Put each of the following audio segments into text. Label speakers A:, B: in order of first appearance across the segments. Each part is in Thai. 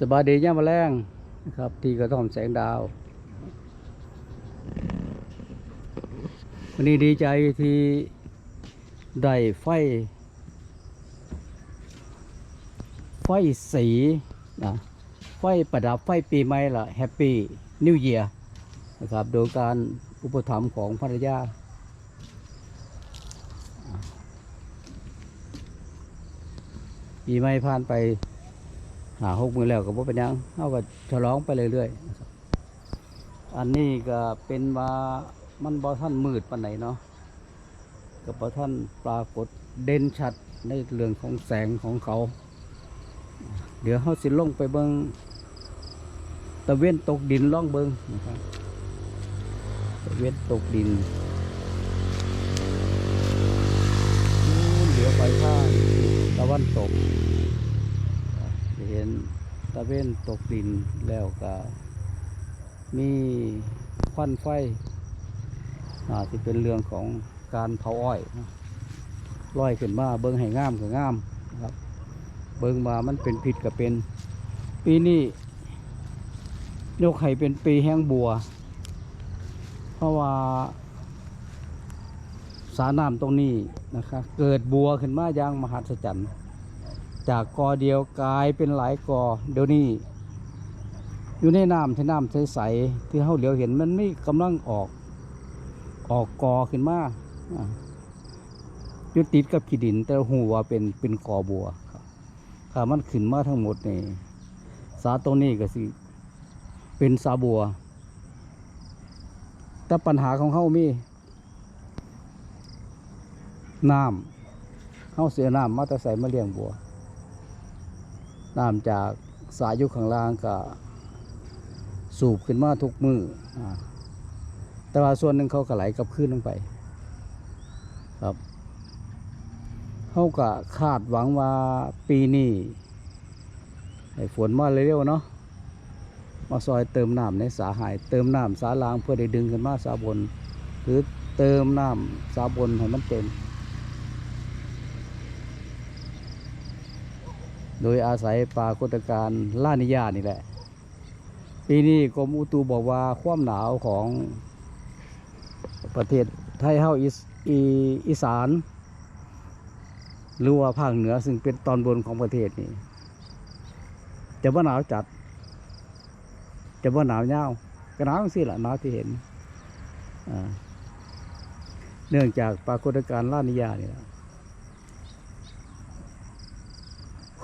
A: สบายดีย่ามมาแรงนะครับ ที่กระท่อมแสงดาววันนี้ดีใจที่ได้ไฟ ไฟสีนะไฟประดับไฟปีใหม่ละแฮปปี้นิวเยียร์นะครับโดยการอุปถัมภ์ของภรรยาปีใหม่ผ่านไป หาหกมือแล้วก็บ่เป็นยังเอาก็ฉลองไปเรื่อยๆอันนี้ก็เป็นว่ามันบ่ท่านมืดปานไหนเนาะก็บ่ท่านปรากฏเด่นชัดในเรื่องของแสงของเขา เดี๋ยวเฮาสิลงไปเบิงตะเวนตกดินล่องเบิงนะครับตะเวนตกดินเดี๋ยวไปข้างตะวันตก เห็นตะเวนตกดินแล้วก็มีควันไฟน่าจะเป็นเรื่องของการเผาอ้อยลอยขึ้นมาเบิ้งให้งามก็งามนะครับ เบิ้งมามันเป็นผิดก็เป็น ปีนี้ยกให้เป็นปีแห้งบัว เพราะว่า สาน้ำตรงนี้นะครับ เกิดบัวขึ้นมาอย่างมหัศจรรย์ จากกอเดียวกลายเป็นหลายกอเดี๋ยวนี้ อยู่ในน้ำที่น้ำใสๆที่เขาเหลียวเห็นมันไม่กำลังออก ออกกอขึ้นมาอ่าอยุติดกับขีดิน แต่หูว่าเป็นเป็นกอบัวครับถ้ามันขึ้นมาทั้งหมดนี่สาตรงนี้ก็สิ เป็นสาบัว แต่ปัญหาของเขามีน้ำเขาเสียน้ำมาแต่ใส่มาเลี้ยงบัว น้ำจากสายยุคข้างล่างก็สูบขึ้นมาทุกมืออแต่ว่าส่วนหนึ่งเขาก็ไหลกลับขึ้นลงไป ครับเขาก็คาดหวังว่าปีนี้ฝนมาเร็วๆเนาะมาซอยเติมน้ำในสาหาย เติมน้ำสาลางเพื่อได้ดึงขึ้นมาสาบน หรือเติมน้ำสาบนให้มันเต็ม โดยอาศัยปรากฏการณ์ลานิยานี่แหละ ปีนี้กรมอุตุบอกว่าความหนาวของประเทศไทยเฮาอีสอีสานหรือว่าภาคเหนือซึ่งเป็นตอนบนของประเทศนี่จะว่าหนาวจัดจะว่าหนาวยาก็หนาวสิละหนาวที่เห็นเนื่องจากปรากฏการณ์ลานิยานี่แหละ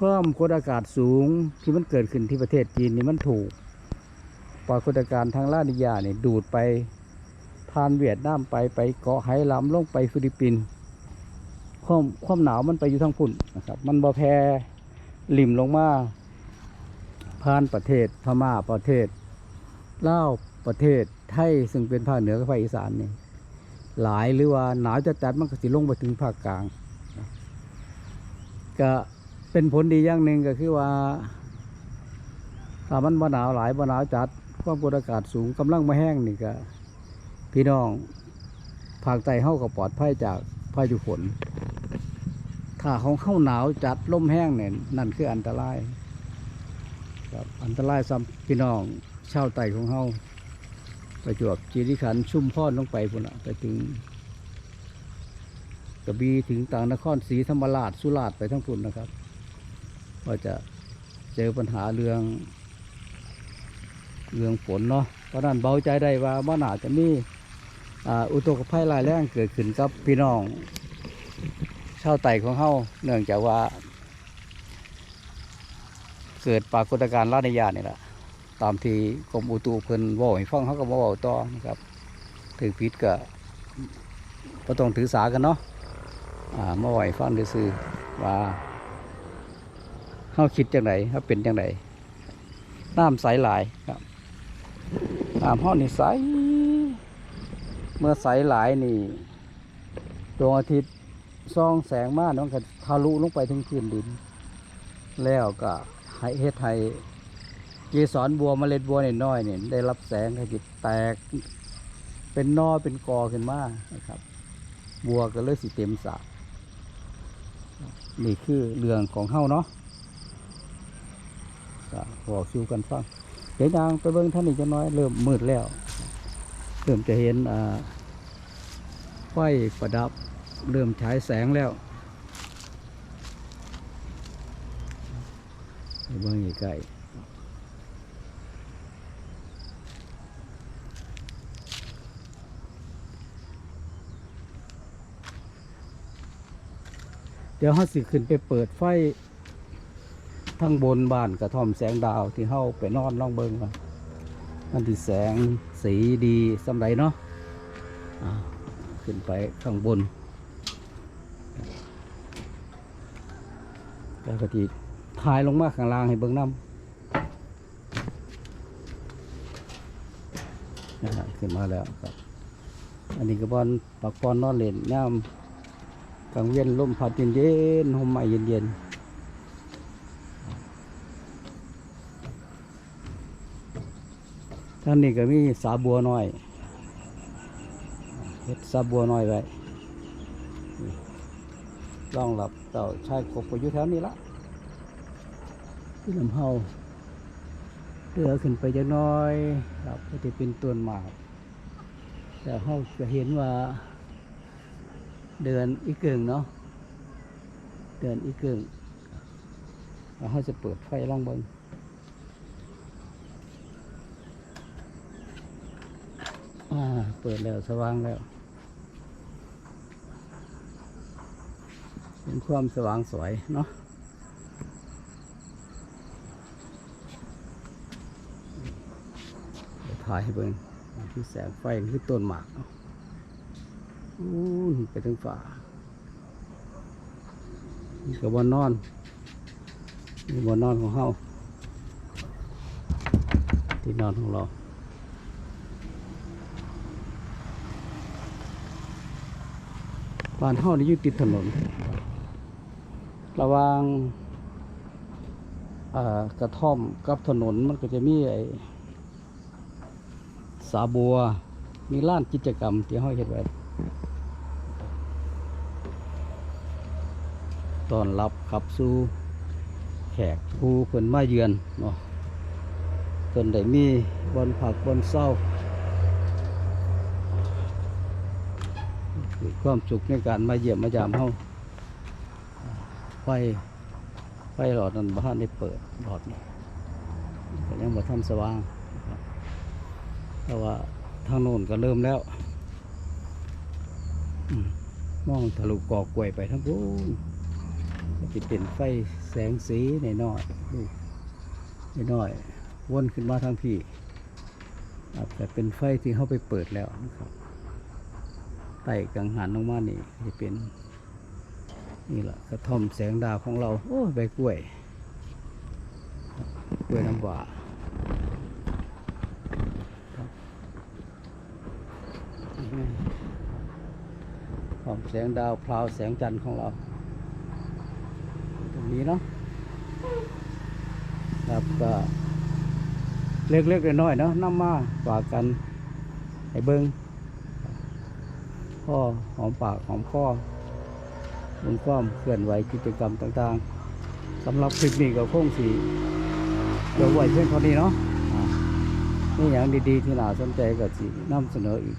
A: ความกดอากาศสูงที่มันเกิดขึ้นที่ประเทศจีนนี่มันถูกปรากฏการณ์ทางลานิยาเนี่ยดูดไปผ่านเวียดนามไปไปเกาะไหหลำลงไปฟิลิปปินส์ความความหนาวมันไปอยู่ทางพุ่นนะครับ มันบ่แพร่ลิ่มลงมาผ่านประเทศพม่าประเทศลาวประเทศไทยซึ่งเป็นภาคเหนือกับภาคอีสานนี่หลายหรือว่าหนาวจะจัดมันก็สิลงไปถึงภาคกลางก็ เป็นผลดีอย่างหนึ่งก็คือว่าถ้ามันบ่หนาวหลายบ่หนาวจัดความกดอากาศสูงกำลังมาแห้งนี่ก็พี่น้องภาคใต้เฮาก็ปลอดภัยจากพายุฝนถ้าของเข้าหนาวจัดลมแห้งเนี่ยนั่นคืออันตรายครับอันตรายซ้ำพี่น้องชาวไต่ของเฮาประจวบจีริขันชุ่มพรลงไปพุ่นละไปถึงกระบี่ถึงต่างนครศรีธรรมราชสุราษฎร์ไปทั้งพุ่นนะครับ ก็จะเจอปัญหาเรื่องเรื่องฝนเนาะเพราะนั้นเบาใจได้ว่าบ่หนาจะมีอุตกภัยรายแรงเกิดขึ้นกับพี่น้องชาวไต่ของเฮาเนื่องจากว่า เกิดปรากฏการณ์ลานิยานี่แหละตามที่กรมอุตุเพิ่นว่าให้ฟังเขาก็บ่เว้าต่อนะครับถือผิดก็บ่ต้องถือสากันเนาะอ่ามาไหวฟังซื่อว่า เขาคิดจังไดเขาเป็นจังไดน้ำใสหลายครับน้ำห้อนี่ใส เมื่อใสหลายนี่ดวงอาทิตย์ส่องแสงมามันก็ทะลุลงไปถึงพื้นดิน แล้วก็ให้เฮ็ดให้เกสรบัวมเมล็ดบัวน้อยๆนี่ได้รับแสงก็จิตแตก เป็นนอเป็นกอขึ้นมานะครับ บัวก็เลยสิเต็มสระนี่คือเรื่องของเฮาเนาะ ก็บอกสู่กันฟังเดี๋ยวยางไปเบิ่งท่านนี้จะน้อยเริ่มมืดแล้วเริ่มจะเห็นไฟประดับเริ่มฉายแสงแล้วไปเบิ่งอีกไกลเดี๋ยวเขาสิขึ้นไปเปิดไฟ ทั้งบนบ้านกระท่อมแสงดาวที่เฮาไปนอนล่องเบิงว่ามันที่แสงสีดีสำไรเนาะขึ้นไปข้างบนแล้วก็ทีทายลงมาข้างล่างให้เบิงน้ำนะขึ้นมาแล้วครับ อันนี้ก็บอลปักปอนนอนเล่นน้ำกลางเวียนลมพัดเย็นๆห่มไม้เย็นๆ ท่านนี้ก็มีสาบัวน้อยเฮ็ดสาบัวน้อยไว้นี่องรับเต่าชายกบก็อยู่แถวนี้ละที่ลำเฮาเรือขึ้นไปจะน้อยครับก็จะเป็นต้นหมาก แต่เขาจะเห็นว่าเดือนอีกเกิงเนาะเดือนอีกเกิงแล้วเขาจะเปิดไฟล่องเบิงอ่า เปิดแล้วสว่างแล้ว เป็นความสว่างสวยเนาะถ่ายให้เบิ่งที่แสงไฟคือต้นหมากเนาะอู้ไปถึงฝ่านี่ก็บนนอนนี่บนนอนของเฮาที่นอนของเรา บ้านเฮานี่อยู่ติดถนน ระหว่างกระท่อมกับถนนมันก็จะมีไอ้สาบัว มีร้านกิจกรรมที่ห้อยเฮ็ดไว้ตอนรับขับสู่แขกผู้เพิ่นมาเยือนเนาะเพิ่นได้มีบนผักบนเศร้า คือความสุขในการมาเยี่ยมมายามเฮาไฟไฟหลอดนั้นบ้านได้เปิดหลอดนี่ก็ยังบ่ทันสว่างแต่ว่าทางโน้นก็เริ่มแล้วมองทะลุกอกกล้วยไปทั้งพูนจะเป็นไฟแสงสีในน้อยๆลูกน้อยๆวนขึ้นมาทางพี่ครับแต่เป็นไฟที่เขาไปเปิดแล้วนะครับ ต่กังหันลงมานี่จะเป็น นี่แหละกระท่อมแสงดาวของเรา โอ้ใบกล้วย กล้วยน้ำหวาครับกระท่อมแสงดาวพราวแสงจันทร์ของเรา ตรงนี้เนาะครับก็เล็กๆน้อยๆเนาะน้ำมาฝากกันให้เบิ้ง พ่อหอมปากหอมคอบนความเคลื่อนไหวกิจกรรมต่างๆสำหรับคลิปนี้ก็คงสีเดี๋ยวไว้เพียงเท่านี้เนาะนี่อย่างดีๆที่น่าสนใจกับสีนำเสนออีก